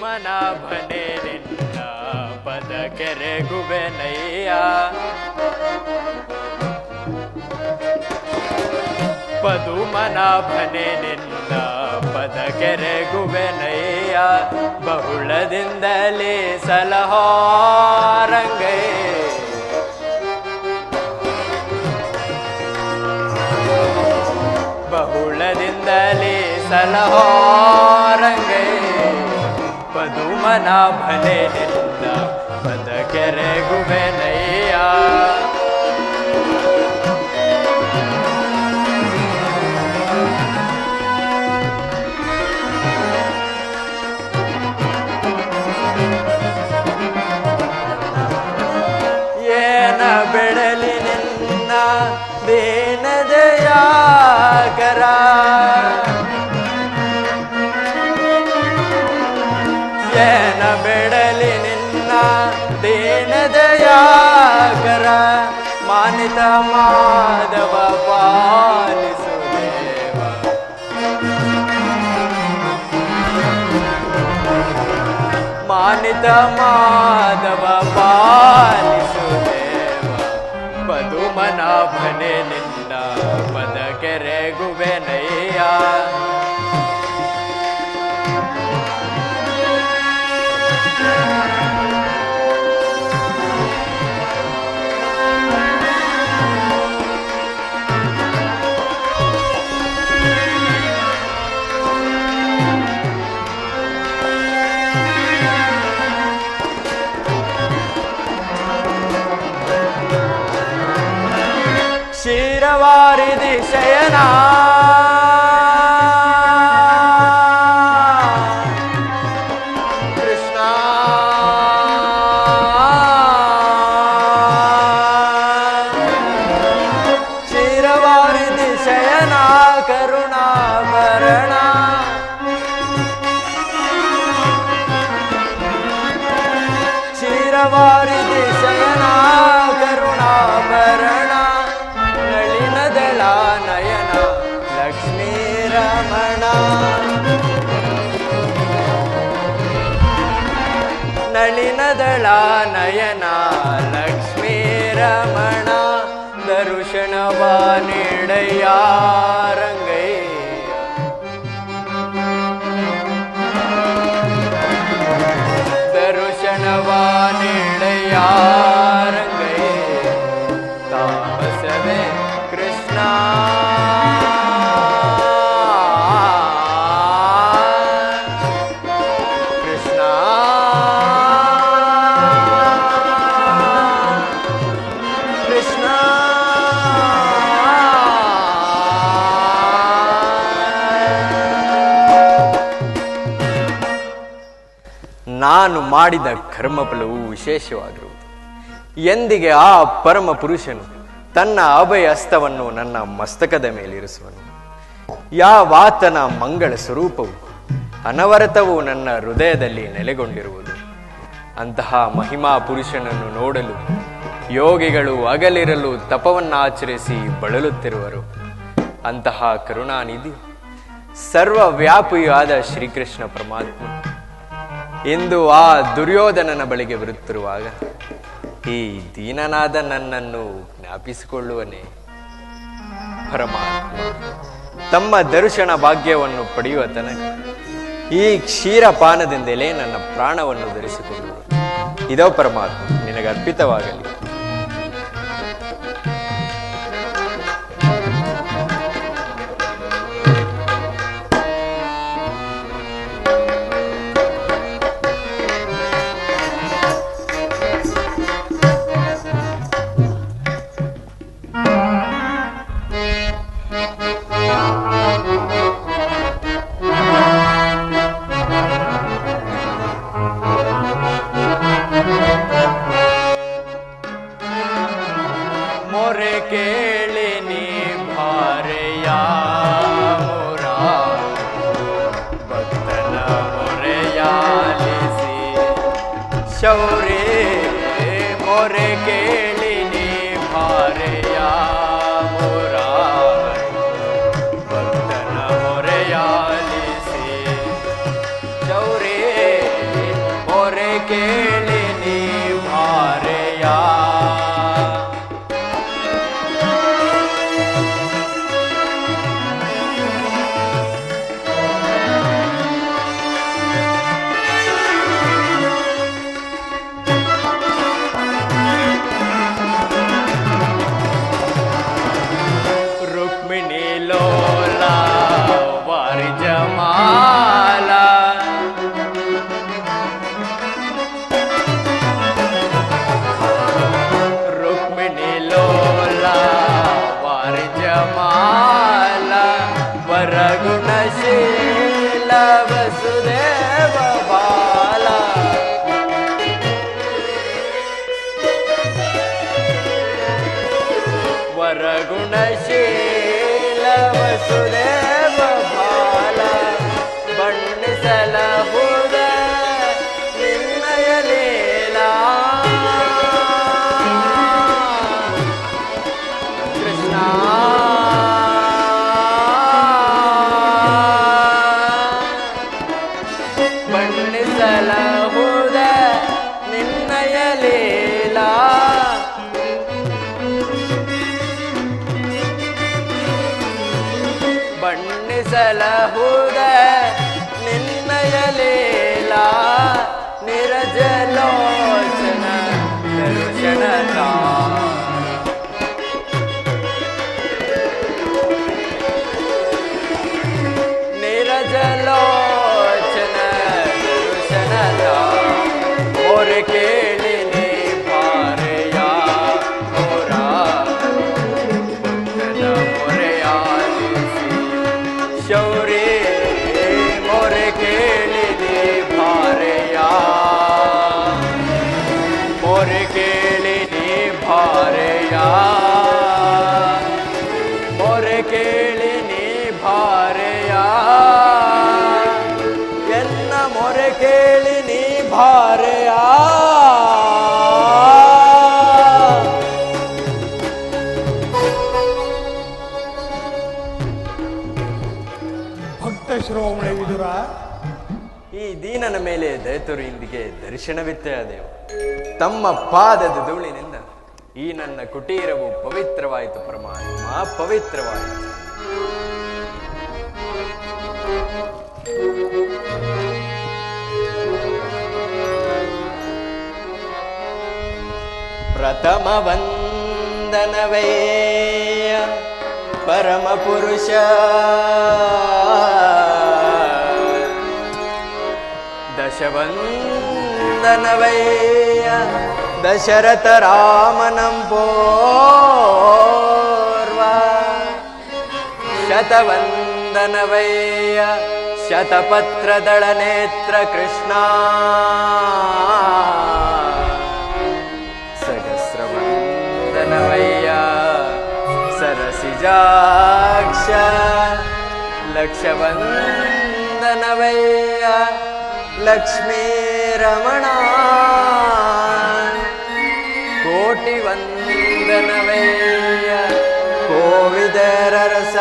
ಭನೆ ನಿನ್ನ ಪದ ಕೆರೆಗುವೆನಯ್ಯ ಪದುಮನಾಭನೆ ನಿನ್ನ ಪದ ಕೆರೆಗುವೆನಯ್ಯ ಬಹುಳದಿಂದಲೇ ಸಲಹಾರಂಗೇ ಬಹುಳದಿಂದಲೇ ಸಲಹಾರಂಗೈ ಪದುಮನಾಭನೆ ನಿನ್ನ ಪದ ಕೆರೆಗುವೆನಯ್ಯ ಏನ ಬೆಡಲಿ ನಿನ್ನ ದೀನದಯಾಕರ मानित माधव पाल सुदेव। मानित माधव माधुदेवा सुदेव। पदुमना भने निन्दा पद करे गुबे नैया। திசையனா निर्णया रङ्गशन वा निर्णया। ಮಾಡಿದ ಕರ್ಮಫಲವು ವಿಶೇಷವಾಗಿರುವುದು ಎಂದಿಗೆ ಆ ಪರಮ ಪುರುಷನು ತನ್ನ ಅಭಯ ಹಸ್ತವನ್ನು ನನ್ನ ಮಸ್ತಕದ ಮೇಲಿರಿಸುವನು. ಯಾವಾತನ ಮಂಗಳ ಸ್ವರೂಪವು ಅನವರತವು ನನ್ನ ಹೃದಯದಲ್ಲಿ ನೆಲೆಗೊಂಡಿರುವುದು. ಅಂತಹ ಮಹಿಮಾ ಪುರುಷನನ್ನು ನೋಡಲು ಯೋಗಿಗಳು ಅಗಲಿರಲು ತಪವನ್ನಾಚರಿಸಿ ಬಳಲುತ್ತಿರುವರು. ಅಂತಹ ಕರುಣಾನಿಧಿ ಸರ್ವವ್ಯಾಪಿಯಾದ ಶ್ರೀಕೃಷ್ಣ ಪರಮಾತ್ಮ. ಇಂದು ಆ ದುರ್ಯೋಧನನ ಬಳಿಗೆ ಬರುತ್ತಿರುವಾಗ, ಈ ದೀನನಾದ ನನ್ನನ್ನು ಜ್ಞಾಪಿಸಿಕೊಳ್ಳುವನೇ ಪರಮಾತ್ಮ. ತಮ್ಮ ದರ್ಶನ ಭಾಗ್ಯವನ್ನು ಪಡೆಯುವ ತನಕ ಈ ಕ್ಷೀರಪಾನದಿಂದಲೇ ನನ್ನ ಪ್ರಾಣವನ್ನು ಧರಿಸಿಕೊಳ್ಳುವ ಇದೋ ಪರಮಾತ್ಮ, ನಿನಗೆ ಅರ್ಪಿತವಾಗಲಿ. ಇಂದಿಗೆ ದರ್ಶನವಿತ್ತೆ ದೇವ. ತಮ್ಮ ಪಾದದ ಧೂಳಿನಿಂದ ಈ ನನ್ನ ಕುಟೀರವು ಪವಿತ್ರವಾಯಿತು ಪರಮಾತ್ಮ, ಪವಿತ್ರವಾಯಿತು. ಪ್ರಥಮ ವಂದನವೇ ಪರಮ ಪುರುಷ. न्दन वैय दशरथरामनं भोर्व शतवन्दनवैय शतपत्रदलनेत्रकृष्णा सहस्रवन्दनवैय सरसिजाक्ष। लक्षवन्दनवैया लक्ष्मी। रमणा। कोटिवन्दनवेय कोविदररस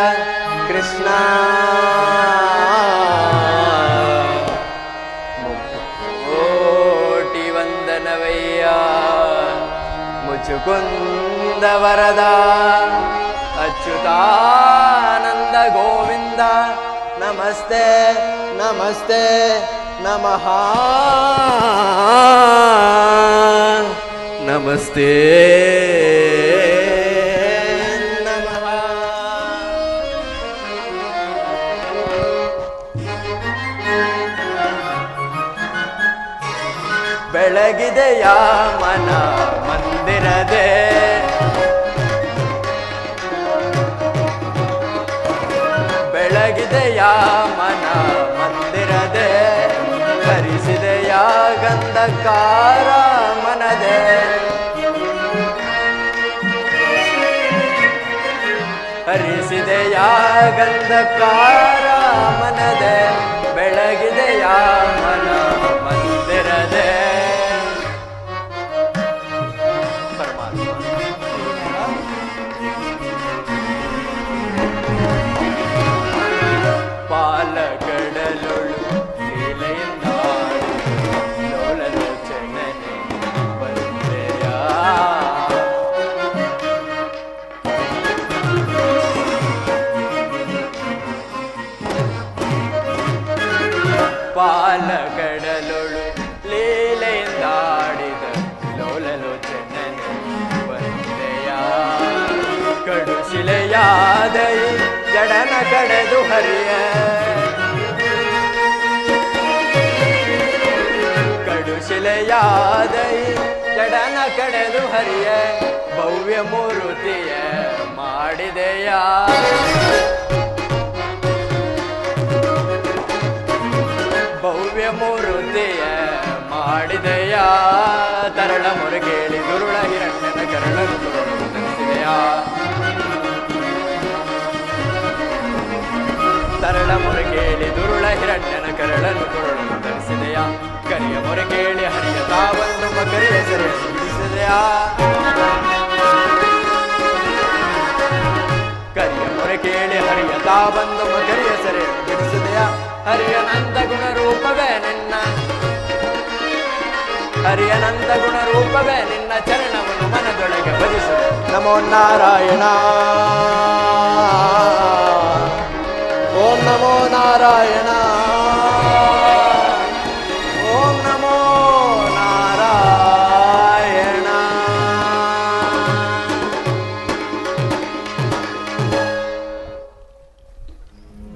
कृष्णाटिवन्दनवैया मुचुकुन्द वरदा अच्युतानन्द गोविन्द नमस्ते नमस्ते। ನಮಃ. ನಮಸ್ತೆ. ಬೆಳಗಿದೆಯ ಮನ ಮಂದಿರದೆ? ಕರಿಸಿದೆಯ ಗಂಧಕಾರ ಮನದೆ ಹರಿಸಿದೆಯ ಗಂಧಕಾರ ಮನದೆ ಬೆಳಗಿದೆಯ ಕಡುಶಿಲೆಯಾದೈ ಜಡನ ಕಡೆದು ಹರಿಯ, ಭವ್ಯ ಮೂರುತಿಯ ಮಾಡಿದೆಯ? ಭವ್ಯ ಮೂರುತಿಯ ಮಾಡಿದೆಯ? ತರಳ ಮುರುಗೇಳಿ ದುರುಳ ಹಿರಣ್ಯನ ಕರಳನು ತುರುಳು ಮೊರೆ ಕೇಳಿ ದುರುಳ ಹಿರಣ್ಯನ ಕರಳನು ಧರಿಸಿದೆಯಾ? ಕರಿಯ ಮುರುಗೇಳಿ ಹರಿಯ ತಾವನ್ನು ಮಕರಿಯ ಸೆರೆಯನ್ನು ಕರಿಯ ಕೇಳಿ ಹರಿಯ ತಾವಂದು ಮಕರಿಯ ಸೆರೆಯನ್ನು ಹರಿಯ ನಂದ ಗುಣ ರೂಪವೇ ನಿನ್ನ? ಹರಿಯ ನಂದ ಗುಣ ರೂಪವೇ ನಿನ್ನ ಚರಣವನ್ನು ಮನದೊಳಗೆ ಭಜಿಸು ನಮೋ ನಾರಾಯಣ. ನಮೋ ನಾರಾಯಣ. ಓಂ ನಮೋ ನಾರಾಯಣ.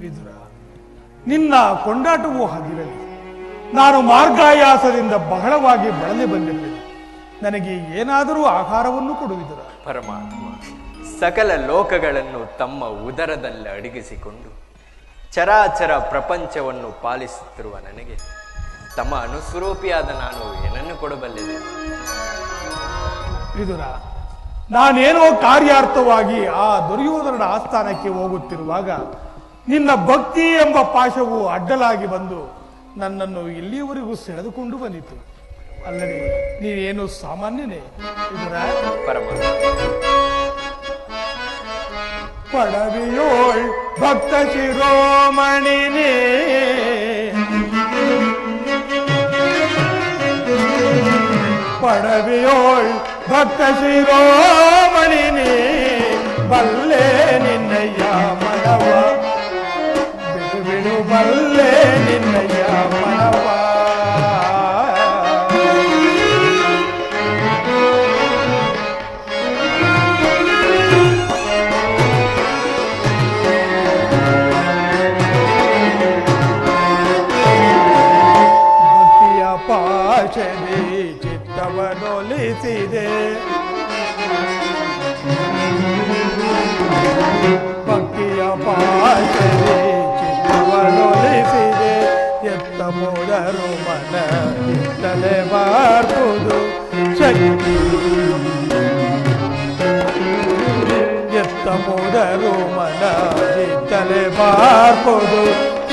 ವಿದುರ ನಿನ್ನ ಕೊಂಡಾಟವೂ ಹಾಗಿರಲಿ. ನಾನು ಮಾರ್ಗಾಯಾಸದಿಂದ ಬಹಳವಾಗಿ ಬಳಲಿ ಬಂದಿರಲಿಲ್ಲ ನನಗೆ ಏನಾದರೂ ಆಹಾರವನ್ನು ಕೊಡುವುದರ ಪರಮಾತ್ಮ ಸಕಲ ಲೋಕಗಳನ್ನು ತಮ್ಮ ಉದರದಲ್ಲಿ ಅಡಗಿಸಿಕೊಂಡು ಚರಾಚರ ಪ್ರಪಂಚವನ್ನು ಪಾಲಿಸುತ್ತಿರುವ ನನಗೆ ತಮ್ಮ ಅನುಸ್ವರೂಪಿಯಾದ ನಾನು ಏನನ್ನು ಕೊಡಬಲ್ಲಿದೆ ವಿದುರ ನಾನೇನೋ ಕಾರ್ಯಾರ್ಥವಾಗಿ ಆ ದುರ್ಯೋಧನನ ಆಸ್ಥಾನಕ್ಕೆ ಹೋಗುತ್ತಿರುವಾಗ ನಿನ್ನ ಭಕ್ತಿ ಎಂಬ ಪಾಶವು ಅಡ್ಡಲಾಗಿ ಬಂದು ನನ್ನನ್ನು ಇಲ್ಲಿಯವರೆಗೂ ಸೆಳೆದುಕೊಂಡು ಬಂದಿತು. ಅಲ್ಲದೆ ನೀನೇನು ಸಾಮಾನ್ಯನೇ? ವಿದುರ ಪರಮಾತ್ಮ. ಪಡವಿಯೋಳ್ ಭಕ್ತ ಶಿರೋಮಣಿನೇ ಪಡವಿಯೋಳ್ ಭಕ್ತ ಶಿರೋಮಣಿನೇ ಬಲ್ಲೆ ನಿನ್ನಯ್ಯ ಮನವ ಬಿಡು ಬಿಡು ಬಲ್ಲೆ ನಿನ್ನಯ್ಯ ಮನವ ಮೊದರು ಮನ ಇತ್ತಲೆ ಬಾರ್ಬುದು ಶಕ್ತಿ ಎತ್ತ ಮೊದರು ಮನ ಇತ್ತಲೆ ಬಾರ್ಬುದು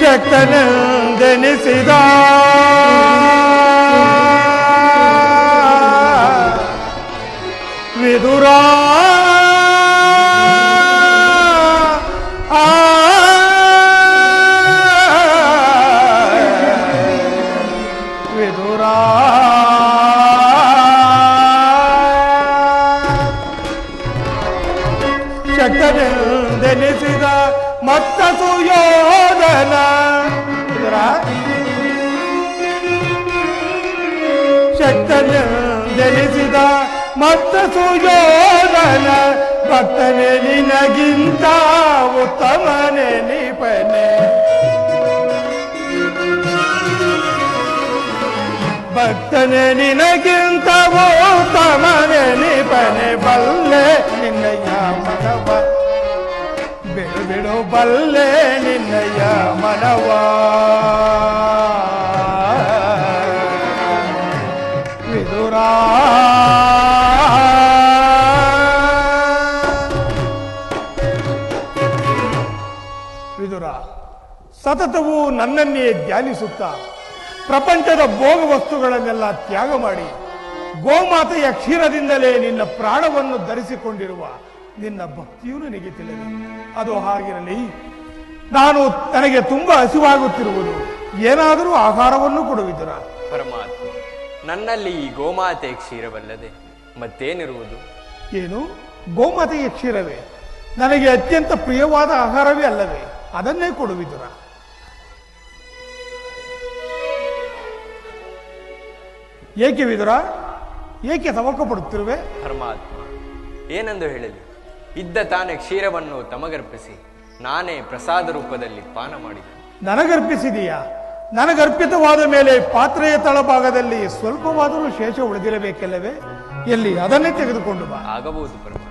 ಶಕ್ತನೆಂದೆನಿಸಿದ ಮತ್ತ ಸುಯೋಧನ ಭಕ್ತನೆ ನಿನಗಿಂತ ಉತ್ತಮನೆ ನಿಪನೆ ಭಕ್ತನೆ ನಿನಗಿಂತ ಉತ್ತಮನೆ ನಿಪನೆ ಬಲ್ಲೆ ನಿನ್ನಯ್ಯ ಮನವ. ಬಿಡು ಬಿಡು ಬಲ್ಲೆ ನಿನ್ನಯ್ಯ ಮನವ. ಸತತವು ನನ್ನನ್ನೇ ಧ್ಯಾನಿಸುತ್ತಾ ಪ್ರಪಂಚದ ಭೋಗ ವಸ್ತುಗಳನ್ನೆಲ್ಲ ತ್ಯಾಗ ಮಾಡಿ ಗೋಮಾತೆಯ ಕ್ಷೀರದಿಂದಲೇ ನಿನ್ನ ಪ್ರಾಣವನ್ನು ಧರಿಸಿಕೊಂಡಿರುವ ನಿನ್ನ ಭಕ್ತಿಯೂ ನನಗೆ ತಿಳಿದ. ಅದು ಹಾಗಿರಲಿ. ನಾನು ನನಗೆ ತುಂಬಾ ಹಸಿವಾಗುತ್ತಿರುವುದು. ಏನಾದರೂ ಆಹಾರವನ್ನು ಕೊಡುವುದರ ಪರಮಾತ್ಮ ನನ್ನಲ್ಲಿ ಈ ಗೋಮಾತೆ ಕ್ಷೀರವಲ್ಲದೆ ಮತ್ತೇನಿರುವುದು? ಏನು? ಗೋಮಾತೆಯ ಕ್ಷೀರವೇ? ನನಗೆ ಅತ್ಯಂತ ಪ್ರಿಯವಾದ ಆಹಾರವೇ ಅಲ್ಲವೇ? ಅದನ್ನೇ ಕೊಡುವಿದ್ದೀರಾ ಏಕೆ ವಿದುರ? ಏಕೆ ತವಕ ಪಡುತ್ತಿರುವೆ ಪರಮಾತ್ಮ ಏನೆಂದು ಹೇಳಲಿ? ಇದ್ದ ತಾನೇ ಕ್ಷೀರವನ್ನು ತಮಗರ್ಪಿಸಿ ನಾನೇ ಪ್ರಸಾದ ರೂಪದಲ್ಲಿ ಪಾನ ಮಾಡಿದೆ. ನನಗರ್ಪಿಸಿದೀಯಾ? ನನಗರ್ಪಿತವಾದ ಮೇಲೆ ಪಾತ್ರೆಯ ತಳಭಾಗದಲ್ಲಿ ಸ್ವಲ್ಪವಾದರೂ ಶೇಷ ಉಳಿದಿರಬೇಕಲ್ಲವೇ? ಎಲ್ಲಿ ಅದನ್ನೇ ತೆಗೆದುಕೊಂಡು ಬಾ. ಆಗಬಹುದು ಪರಮಾತ್ಮ.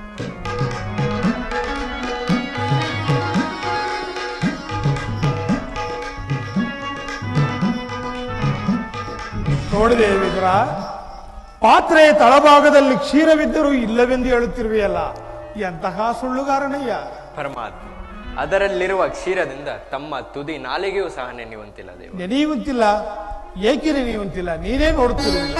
ನೋಡಿದೆ ವಿದುರ ಪಾತ್ರೆ ತಳಭಾಗದಲ್ಲಿ ಕ್ಷೀರವಿದ್ದರೂ ಇಲ್ಲವೆಂದು ಹೇಳುತ್ತಿರುವೆಯಲ್ಲ ಎಂತಹ ಸುಳ್ಳುಗಾರನಯ್ಯ. ಪರಮಾತ್ಮ ಅದರಲ್ಲಿರುವ ಕ್ಷೀರದಿಂದ ತಮ್ಮ ತುದಿ ನಾಲಿಗೆಯೂ ಸಹ ನೆನೆಯುವಂತಿಲ್ಲ ದೇವ. ನೆನೆಯುವಂತಿಲ್ಲ? ಏಕೆ ನೆನೆಯುವಂತಿಲ್ಲ? ನೀನೇ ನೋಡುತ್ತಿರುವಿಲ್ಲ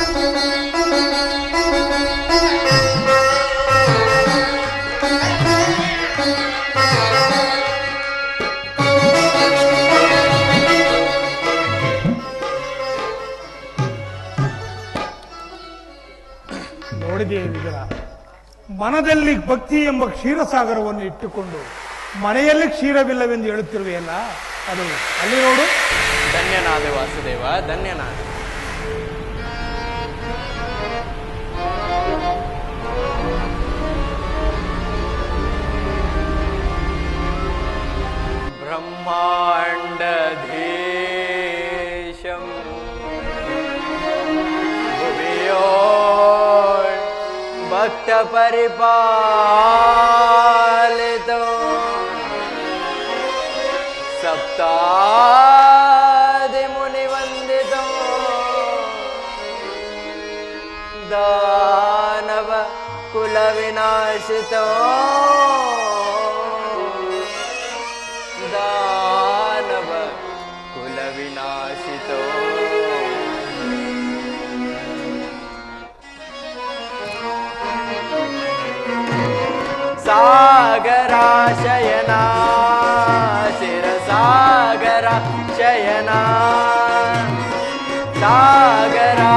ಮನದಲ್ಲಿ ಭಕ್ತಿ ಎಂಬ ಕ್ಷೀರಸಾಗರವನ್ನು ಇಟ್ಟುಕೊಂಡು ಮನೆಯಲ್ಲಿ ಕ್ಷೀರವಿಲ್ಲವೆಂದು ಹೇಳುತ್ತಿರುವೆಯಲ್ಲ, ಅದು ಅಲ್ಲಿ ನೋಡು. ಧನ್ಯನಾದ ವಾಸುದೇವ, ಧನ್ಯನಾದ. ಬ್ರಹ್ಮಾಂಡಧಿ भक्तपरिपालितो सप्तादिमुनिवन्दितो दानव सागरा शयना शिरसागरा शयना सागरा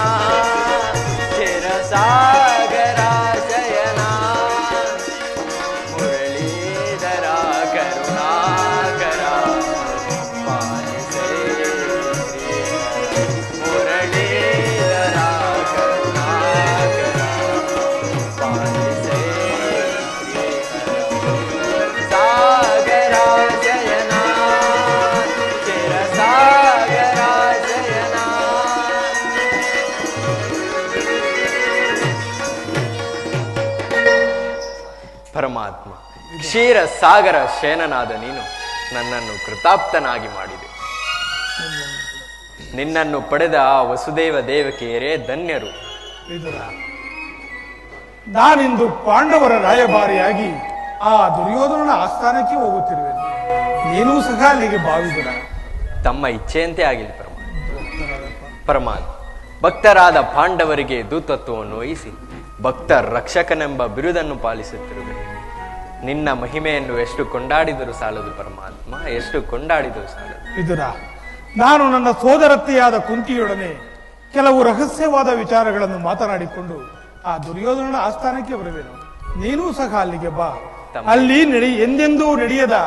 ಕ್ಷೀರ ಸಾಗರ ಶೇನನಾದ ನೀನು ನನ್ನನ್ನು ಕೃತಾಪ್ತನಾಗಿ ಮಾಡಿದೆ. ನಿನ್ನನ್ನು ಪಡೆದ ಆ ವಸುದೇವ ದೇವಕಿಯರೇ ಧನ್ಯರು. ನಾನಿಂದು ಪಾಂಡವರ ರಾಯಭಾರಿಯಾಗಿ ಆ ದುರ್ಯೋಧನನ ಆಸ್ಥಾನಕ್ಕೆ ಹೋಗುತ್ತಿರುವೆ ನೀನೂ ಸಹ ಅಲ್ಲಿಗೆ ಭಾವಿದುರ ತಮ್ಮ ಇಚ್ಛೆಯಂತೆ ಆಗಿಲ್ಲ ಪರಮಾತ್ಮ ಪರಮಾತ್ಮ ಭಕ್ತರಾದ ಪಾಂಡವರಿಗೆ ದೂತತ್ವವನ್ನು ವಹಿಸಿ ಭಕ್ತ ರಕ್ಷಕನೆಂಬ ಬಿರುದನ್ನು ಪಾಲಿಸುತ್ತಿರುವೆ. ನಿನ್ನ ಮಹಿಮೆಯನ್ನು ಎಷ್ಟು ಕೊಂಡಾಡಿದರು ಸಾಲದು ಪರಮಾತ್ಮ ಎಷ್ಟು ಕೊಂಡಾಡಿದರು ಸಾಲದು. ವಿದುರ ನಾನು ನನ್ನ ಸೋದರತ್ತೆಯಾದ ಕುಂತಿಯೊಡನೆ ಕೆಲವು ರಹಸ್ಯವಾದ ವಿಚಾರಗಳನ್ನು ಮಾತನಾಡಿಕೊಂಡು ಆ ದುರ್ಯೋಧನನ ಆಸ್ಥಾನಕ್ಕೆ ಬರುವೆನು. ನೀನೂ ಸಹ ಅಲ್ಲಿಗೆ ಬಾ. ಅಲ್ಲಿ ನಡಿ ಎಂದೆಂದೂ ನಡೆಯದ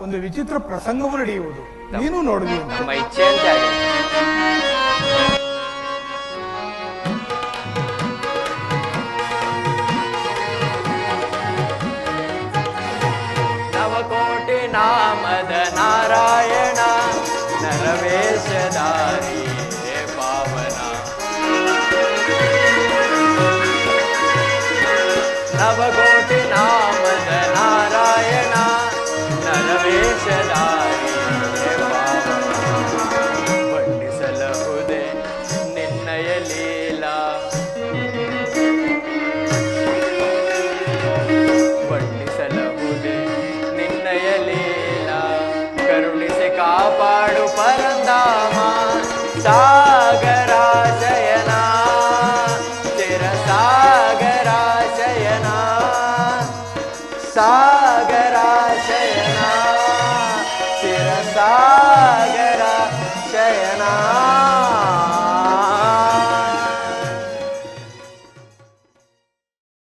ಒಂದು ವಿಚಿತ್ರ ಪ್ರಸಂಗವು ನಡೆಯುವುದು. ನೀನು ನೋಡುವೆ ನಮ್ಮ ಇಚ್ಛೆಯಂತೆ